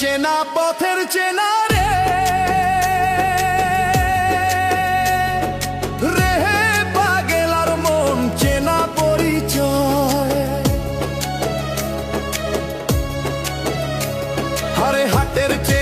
চেনা পথের চেনা রে। রে পাগেলার মন চেনা পরিচয়। হারে হাটের চেনা